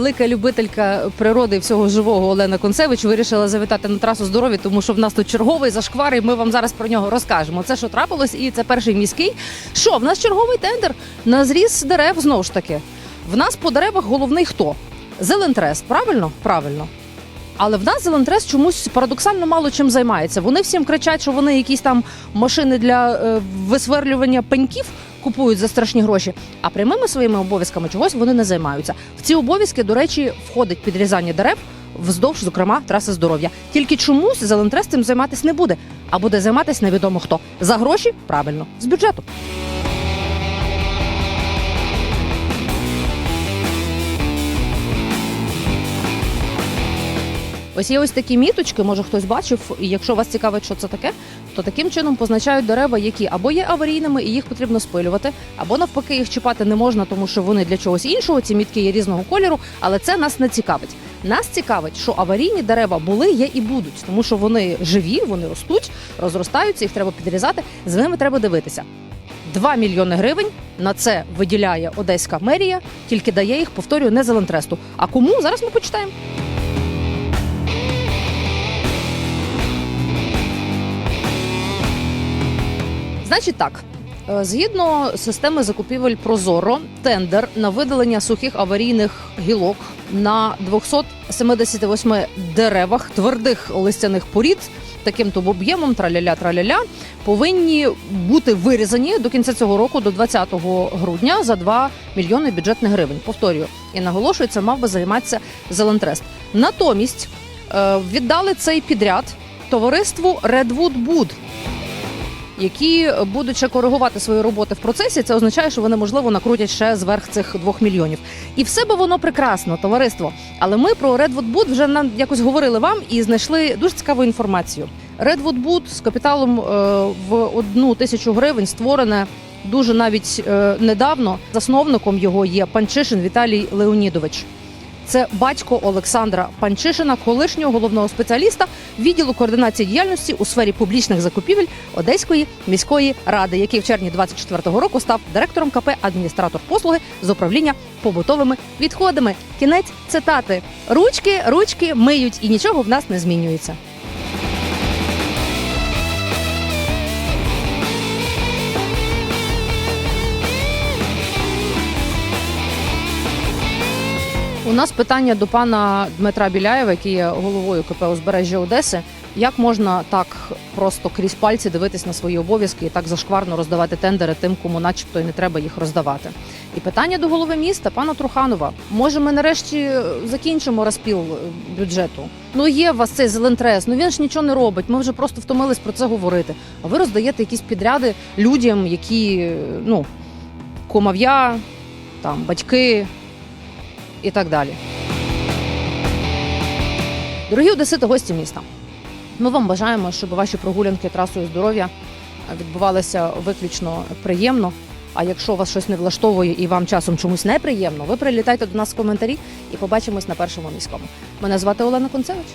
велика любителька природи і всього живого Олена Концевич вирішила завітати на трасу здоров'я, тому що в нас тут черговий зашквар, і ми вам зараз про нього розкажемо. Це що трапилось, і це перший міський. Що в нас черговий тендер на зріз дерев знову ж таки. В нас по деревах головний хто? Зелентрест, правильно? Правильно. Але в нас Зелентрест чомусь парадоксально мало чим займається. Вони всім кричать, що вони якісь там машини для е, висверлювання пеньків купують за страшні гроші. А прямими своїми обов'язками чогось вони не займаються. В ці обов'язки, до речі, входить підрізання дерев вздовж, зокрема, траси здоров'я. Тільки чомусь зелентрес цим займатися не буде, а буде займатися невідомо хто. За гроші правильно з бюджету. Ось є ось такі міточки, може хтось бачив. І якщо вас цікавить, що це таке, то таким чином позначають дерева, які або є аварійними, і їх потрібно спилювати, або навпаки їх чіпати не можна, тому що вони для чогось іншого. Ці мітки є різного кольору, але це нас не цікавить. Нас цікавить, що аварійні дерева були, є і будуть, тому що вони живі, вони ростуть, розростаються, їх треба підрізати. з ними треба дивитися. 2 мільйони гривень на це виділяє Одеська мерія, тільки дає їх, повторюю, не Зелентресту. А кому зараз ми почитаємо. Значить так. е, Згідно системи закупівель Прозоро, тендер на видалення сухих аварійних гілок на 278 деревах твердих листяних порід таким то об'ємом траляля траляля повинні бути вирізані до кінця цього року, до 20 грудня, за 2 мільйони бюджетних гривень. Повторюю, і наголошую, це мав би займатися Зелентрест. Натомість е, віддали цей підряд товариству Redwood Wood які будуть ще коригувати свої роботи в процесі. Це означає, що вони можливо накрутять ще зверх цих двох мільйонів. І все би воно прекрасно, товариство. Але ми про Redwood Wood вже нам якось говорили вам і знайшли дуже цікаву інформацію. Redwood Wood з капіталом е, в одну тисячу гривень створене. Дуже навіть е, недавно засновником його є Панчишин Віталій Леонідович. Це батько Олександра Панчишина, колишнього головного спеціаліста відділу координації діяльності у сфері публічних закупівель Одеської міської ради, який в червні 24-го року став директором КП адміністратор послуги з управління побутовими відходами. Кінець цитати: ручки, ручки миють, і нічого в нас не змінюється. У нас питання до пана Дмитра Біляєва, який є головою КП узбережжя Одеси. Як можна так просто крізь пальці дивитись на свої обов'язки і так зашкварно роздавати тендери тим, кому начебто і не треба їх роздавати? І питання до голови міста, пана Труханова. Може, ми нарешті закінчимо розпіл е, бюджету? Ну є у вас цей зелентрес, ну він ж нічого не робить. Ми вже просто втомились про це говорити. А ви роздаєте якісь підряди людям, які е, ну кумов'я, там батьки і так далі. Дорогі одесити, гості міста. Ми вам бажаємо, щоб ваші прогулянки трасою здоров'я відбувалися виключно приємно. А якщо вас щось не влаштовує і вам часом чомусь неприємно, ви прилітайте до нас в коментарі і побачимось на першому міському. Мене звати Олена Концевич.